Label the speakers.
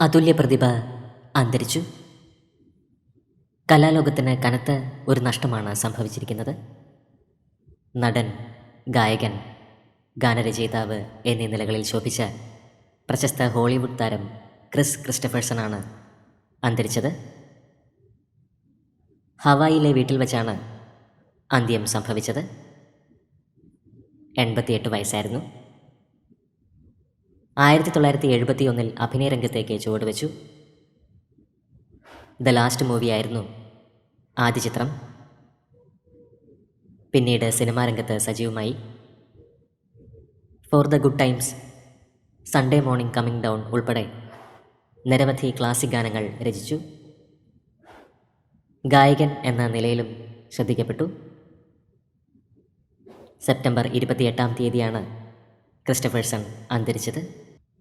Speaker 1: അതുല്യ പ്രതിഭ അന്തരിച്ചു. കലാലോകത്തിന് കനത്ത ഒരു നഷ്ടമാണ് സംഭവിച്ചിരിക്കുന്നത്. നടൻ ഗായകൻ ഗാനരചയിതാവ് എന്നീ നിലകളിൽ ശോഭിച്ച പ്രശസ്ത ഹോളിവുഡ് താരം ക്രിസ് ക്രിസ്റ്റഫേഴ്സണാണ് അന്തരിച്ചത്. ഹവായിലെ വീട്ടിൽ വച്ചാണ് അന്ത്യം സംഭവിച്ചത്. എൺപത്തിയെട്ട് വയസ്സായിരുന്നു. ആയിരത്തി തൊള്ളായിരത്തി എഴുപത്തി ഒന്നിൽ അഭിനയ രംഗത്തേക്ക് ചുവടുവെച്ചു. ദ ലാസ്റ്റ് മൂവിയായിരുന്നു ആദ്യ ചിത്രം. പിന്നീട് സിനിമാ രംഗത്ത് സജീവമായി. For the good times Sunday morning coming down ഉൾപ്പെടെ നിരവധി ക്ലാസിക് ഗാനങ്ങൾ രചിച്ചു. ഗായകൻ എന്ന നിലയിലും ശ്രദ്ധിക്കപ്പെട്ടു. സെപ്റ്റംബർ ഇരുപത്തിയെട്ടാം തീയതിയാണ് ക്രിസ്റ്റഫേഴ്സൺ അന്തരിച്ചത്.